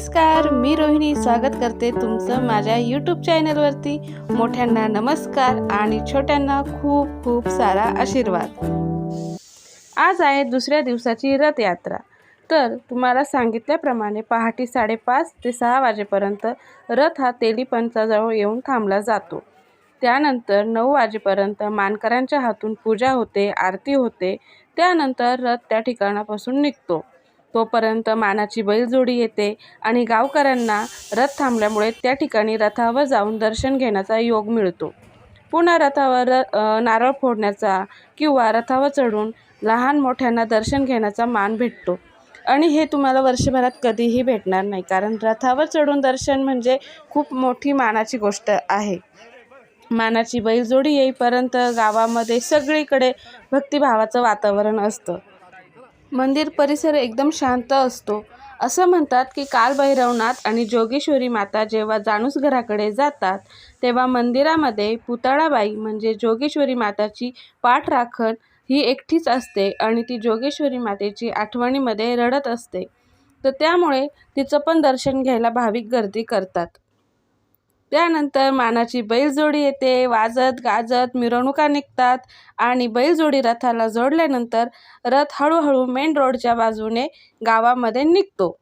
नमस्कार मी रोहिणी स्वागत करते तुमचं माझ्या यूट्यूब चॅनलवरती मोठ्यांना नमस्कार आणि छोट्यांना खूप खूप सारा आशीर्वाद. आज आहे दुसऱ्या दिवसाची रथयात्रा. तर तुम्हाला सांगितल्याप्रमाणे पहाटे साडेपाच ते सहा वाजेपर्यंत रथ हा तेलीपंचाजवळ येऊन थांबला जातो. त्यानंतर नऊ वाजेपर्यंत मानकऱ्यांच्या हातून पूजा होते आरती होते. त्यानंतर रथ त्या ठिकाणापासून निघतो. तोपर्यंत मानाची बैलजोडी येते आणि गावकऱ्यांना रथ थांबल्यामुळे त्या ठिकाणी रथावर जाऊन दर्शन घेण्याचा योग मिळतो. पुन्हा रथावर नारळ फोडण्याचा किंवा रथावर चढून लहान मोठ्यांना दर्शन घेण्याचा मान भेटतो. आणि हे तुम्हाला वर्षभरात कधीही भेटणार नाही कारण रथावर चढून दर्शन म्हणजे खूप मोठी मानाची गोष्ट आहे. मानाची बैलजोडी येईपर्यंत गावामध्ये सगळीकडे भक्तिभावाचं वातावरण असतं. मंदिर परिसर एकदम शांत असतो. असं म्हणतात की कालभैरवनाथ आणि जोगेश्वरी माता जेव्हा जाणूस घराकडे जातात तेव्हा मंदिरामध्ये पुतळाबाई म्हणजे जोगेश्वरी माताची पाठराखण ही एकटीच असते आणि ती जोगेश्वरी मातेची आठवणीमध्ये रडत असते. तर त्यामुळे तिचं पण दर्शन घ्यायला भाविक गर्दी करतात. त्यानंतर मानाची बैलजोडी येते. वाजत गाजत मिरवणुका निघतात आणि बैलजोडी रथाला जोडल्यानंतर रथ हळूहळू मेन रोडच्या बाजूने गावामध्ये निघतो.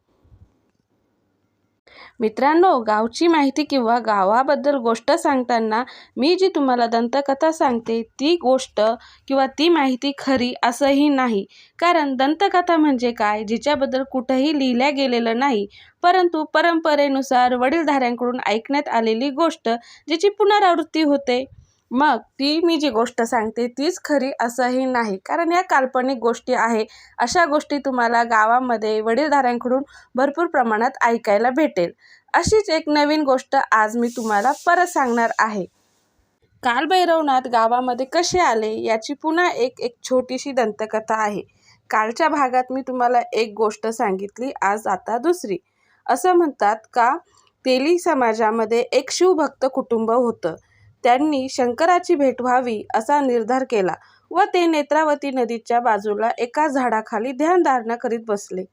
मित्रांनो गावची माहिती किंवा गावाबद्दल गोष्ट सांगताना मी जी तुम्हाला दंतकथा सांगते ती गोष्ट किंवा ती माहिती खरी असंही नाही. कारण दंतकथा म्हणजे काय जिच्याबद्दल कुठंही लिहिल्या गेलेलं नाही परंतु परंपरेनुसार वडीलधाऱ्यांकडून ऐकण्यात आलेली गोष्ट जिची पुनरावृत्ती होते. मग ती मी जी गोष्ट सांगते तीच खरी असंही नाही. कारण या काल्पनिक गोष्टी आहे अशा गोष्टी तुम्हाला गावामध्ये वडीलधाऱ्यांकडून भरपूर प्रमाणात ऐकायला भेटेल. अशीच एक नवीन गोष्ट आज मी तुम्हाला परत सांगणार आहे. कालभैरवनाथ गावामध्ये कसे आले याची पुन्हा एक एक छोटीशी दंतकथा आहे. कालच्या भागात मी तुम्हाला एक गोष्ट सांगितली आज आता दुसरी. असं म्हणतात का तेली समाजामध्ये एक शिवभक्त कुटुंब होतं. त्यांनी शंकराची भेट व्हावी असा निर्धार केला व ते नेत्रावती नदीच्या बाजूला एका झाडाखाली ध्यानधारणा करीत बसले.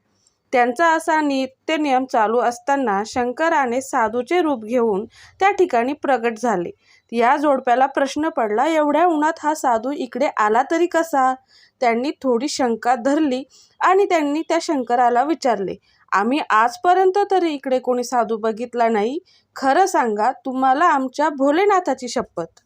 त्यांचा असा नित्यनियम चालू असताना शंकराने साधूचे रूप घेऊन त्या ठिकाणी प्रगट झाले. या जोडप्याला प्रश्न पडला एवढ्या उन्हात हा साधू इकडे आला तरी कसा? त्यांनी थोडी शंका धरली आणि त्यांनी त्या शंकराला विचारले आम्ही आजपर्यंत तरी इकडे कोणी साधू बघितला नाही. खरं सांगा तुम्हाला आमच्या भोलेनाथाची शपथ.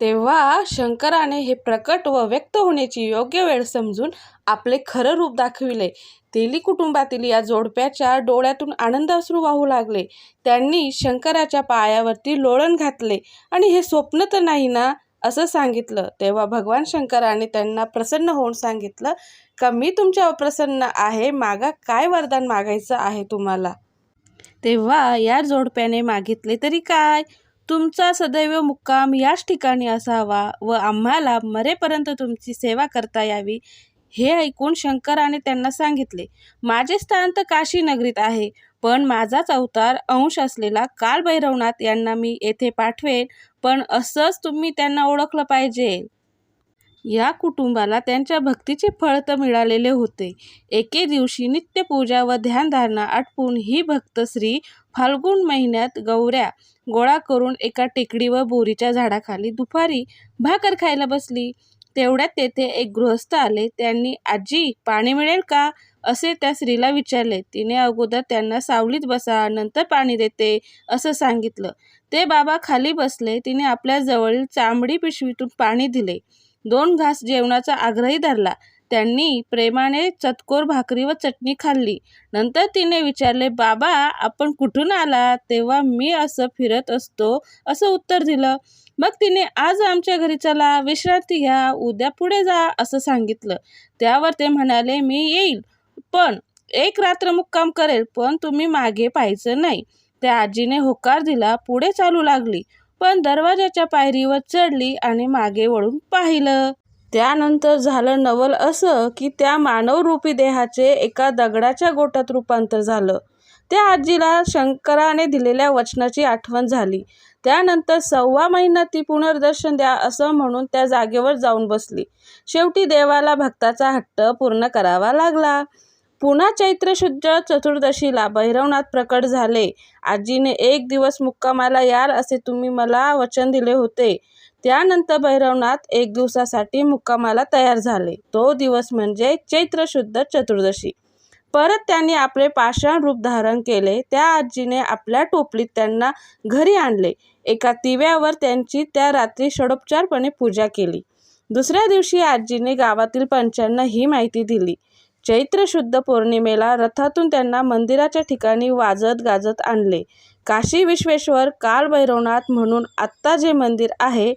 तेव्हा शंकराने हे प्रकट व व्यक्त होण्याची योग्य वेळ समजून आपले खरं रूप दाखविले. तेली कुटुंबातील या जोडप्याच्या डोळ्यातून आनंदाश्रू वाहू लागले. त्यांनी शंकराच्या पायावरती लोळण घातले. आणि हे स्वप्न तर नाही ना? असं सांगितलं. तेव्हा भगवान शंकराने त्यांना प्रसन्न होऊन सांगितलं का मी तुमच्यावर प्रसन्न आहे? मागा काय वरदान मागायचं आहे तुम्हाला? तेव्हा या जोडप्याने मागितले तरी काय? तुमचा सदैव मुक्काम याच ठिकाणी असावा व आम्हाला मरेपर्यंत तुमची सेवा करता यावी. हे ऐकून शंकराने त्यांना सांगितले माझे स्थान तर काशी नगरीत आहे पण माझाच अवतार अंश असलेला कालभैरवनाथ यांना मी येथे पाठवेन पण असंच तुम्ही त्यांना ओळखलं पाहिजे. या कुटुंबाला त्यांच्या भक्तीचे फळ तर मिळालेले होते. एके दिवशी नित्यपूजा व ध्यानधारणा आटपून ही भक्त श्री फाल्गुन महिन्यात गौऱ्या गोळा करून एका टेकडी व बोरीच्या झाडाखाली दुपारी भाकर खायला बसली. तेवढ्यात तेथे एक गृहस्थ आले. त्यांनी आजी पाणी मिळेल का? असे त्या स्त्रीला विचारले. तिने अगोदर त्यांना सावलीत बसा नंतर पाणी देते असं सांगितलं. ते बाबा खाली बसले. तिने आपल्या जवळील चांबडी पिशवीतून पाणी दिले. दोन घास जेवणाचा आग्रही धरला. त्यांनी प्रेमाने चतकोर भाकरी व चटणी खाल्ली. नंतर तिने विचारले बाबा आपण कुठून आला तेव्हा मी असं फिरत असतो. असं उत्तर दिलं. मग तिने आज आमच्या घरी चला विश्रांती घ्या उद्या पुढे जा असं सांगितलं. त्यावर ते म्हणाले मी येईल. पण एक रात्र मुक्काम करेल पण तुम्ही मागे पाहायचं नाही. त्या आजीने होकार दिला पुढे चालू लागली. पण दरवाजाच्या पायरीवर चढली आणि मागे वळून पाहिलं. त्यानंतर झालं नवल असं की त्या मानवरूपी देहाचे एका दगडाच्या गोटात रूपांतर झालं. त्या आजीला शंकराने दिलेल्या वचनाची आठवण झाली. त्यानंतर सव्वा महिना ती पुनर्दर्शन द्या असं म्हणून त्या जागेवर जाऊन बसली. शेवटी देवाला भक्ताचा हट्ट पूर्ण करावा लागला. पुन्हा चैत्रशुद्ध चतुर्दशीला भैरवनाथ प्रकट झाले. आजीने एक दिवस मुक्कामाला याल असे तुम्ही मला वचन दिले होते. त्यानंतर भैरवनाथ एक दिवसासाठी मुक्कामाला तयार झाले. तो दिवस म्हणजे चैत्रशुद्ध चतुर्दशी. परत त्यांनी आपले पाषाण रूप धारण केले. त्या आजीने आपल्या टोपलीत त्यांना घरी आणले. एका तिव्यावर त्यांची त्या रात्री षडोपचारपणे पूजा केली. दुसऱ्या दिवशी आजीने गावातील पंचांना ही माहिती दिली. चैत्र शुद्ध पौर्णिमेला रथातून त्यांना मंदिराच्या ठिकाणी वाजत गाजत आणले. काशी विश्वेश्वर कालभैरवनाथ म्हणून आत्ता जे मंदिर आहे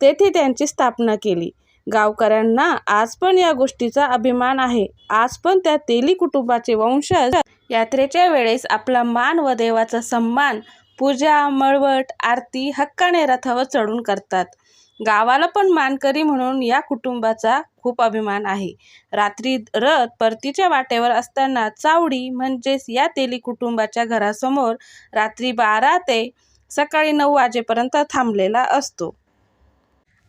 तेथे त्यांची स्थापना केली. गावकऱ्यांना आज पण या गोष्टीचा अभिमान आहे. आज पण त्या तेली कुटुंबाचे वंशज यात्रेच्या वेळेस आपला मान व देवाचा सन्मान पूजा मळवट आरती हक्काने रथावर चढून करतात. गावाला पण मानकरी म्हणून या कुटुंबाचा खूप अभिमान आहे. रात्री रथ परतीच्या वाटेवर असताना चावडी म्हणजेच या तेली कुटुंबाच्या घरासमोर रात्री बारा ते सकाळी नऊ वाजेपर्यंत थांबलेला असतो.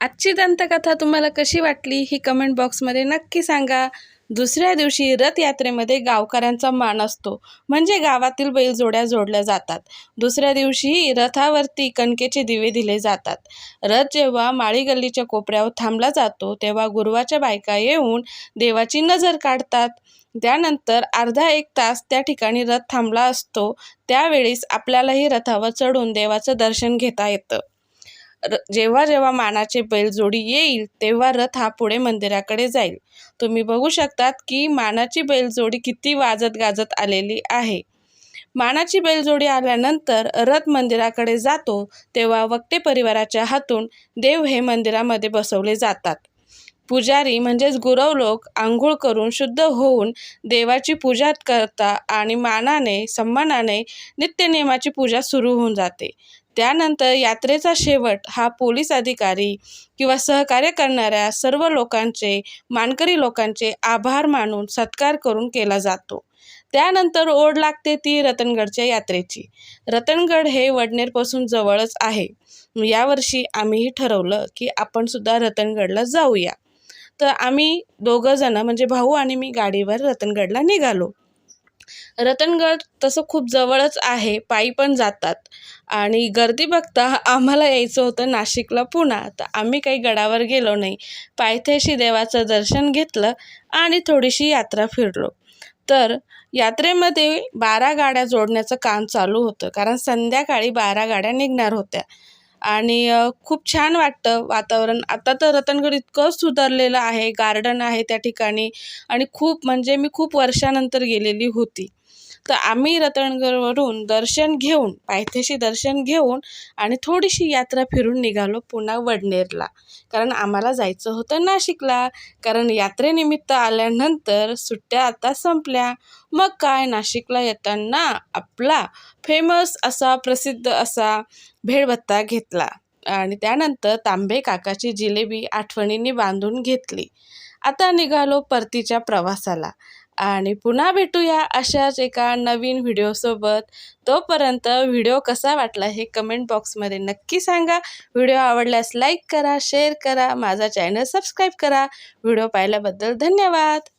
आजची दंतकथा तुम्हाला कशी वाटली? ही कमेंट बॉक्समध्ये नक्की सांगा. दुसऱ्या दिवशी रथयात्रेमध्ये गावकऱ्यांचा मान असतो. म्हणजे गावातील बैलजोड्या जोडल्या जातात. दुसऱ्या दिवशी रथावरती कणकेचे दिवे दिले जातात. रथ जेव्हा माळी गल्लीच्या कोपऱ्यावर थांबला जातो तेव्हा गुरुवाच्या बायका येऊन देवाची नजर काढतात. त्यानंतर अर्धा एक तास त्या ठिकाणी रथ थांबला असतो. त्यावेळेस आपल्यालाही रथावर चढून देवाचं दर्शन घेता येतं. र जेव्हा जेव्हा मानाचे बैलजोडी येईल तेव्हा रथ हा पुढे मंदिराकडे जाईल. तुम्ही बघू शकतात की मानाची बैलजोडी किती वाजत गाजत आलेली आहे. मानाची बैलजोडी आल्यानंतर रथ मंदिराकडे जातो तेव्हा वक्ते परिवाराच्या हातून देव हे मंदिरामध्ये बसवले जातात. पुजारी म्हणजेच गुरव लोक आंघोळ करून शुद्ध होऊन देवाची पूजा करता आणि मानाने सन्मानाने नित्यनियमाची पूजा सुरू होऊन जाते. त्यानंतर यात्रेचा शेवट हा पोलीस अधिकारी किंवा सहकार्य करणाऱ्या सर्व लोकांचे मानकरी लोकांचे आभार मानून सत्कार करून केला जातो. त्यानंतर ओढ लागते ती रतनगडच्या यात्रेची. रतनगड हे वडनेरपासून जवळच आहे. यावर्षी आम्हीही ठरवलं की आपण सुद्धा रतनगडला जाऊया. तर आम्ही दोघं जण म्हणजे भाऊ आणि मी गाडीवर रतनगडला निघालो. रतनगड तसं खूप जवळच आहे पायी पण जातात. आणि गर्दी बघता आम्हाला यायचं होतं नाशिकला पुन्हा तर आम्ही काही गडावर गेलो नाही. पायथ्याशी देवाचं दर्शन घेतलं आणि थोडीशी यात्रा फिरलो. तर यात्रेमध्ये बारा गाड्या जोडण्याचं काम चालू होतं कारण संध्याकाळी बारा गाड्या निघणार होत्या. आणि खूप छान वाटतं वातावरण. आता तर रतनगड इतकं सुधारलेलं आहे गार्डन आहे त्या ठिकाणी आणि खूप म्हणजे मी खूप वर्षानंतर गेलेली होती. तर आम्ही रतनगडवरून दर्शन घेऊन पायथ्याशी दर्शन घेऊन आणि थोडीशी यात्रा फिरून निघालो पुन्हा वडनेरला. कारण आम्हाला जायचं होतं नाशिकला. कारण यात्रेनिमित्त आल्यानंतर सुट्ट्या आता संपल्या. मग काय नाशिकला येताना आपला फेमस असा प्रसिद्ध असा भेळभत्ता घेतला. आणि त्यानंतर तांबे काकाची जिलेबी आठवणींनी बांधून घेतली. आता निघालो परतीच्या प्रवासाला. आणि पुन्हा भेटूया अशाच एका नवीन व्हिडिओसोबत. तोपर्यंत व्हिडिओ कसा वाटला हे कमेंट बॉक्समध्ये नक्की सांगा. व्हिडिओ आवडल्यास लाईक करा शेअर करा माझा चॅनल सबस्क्राईब करा. व्हिडिओ पाहिल्याबद्दल धन्यवाद.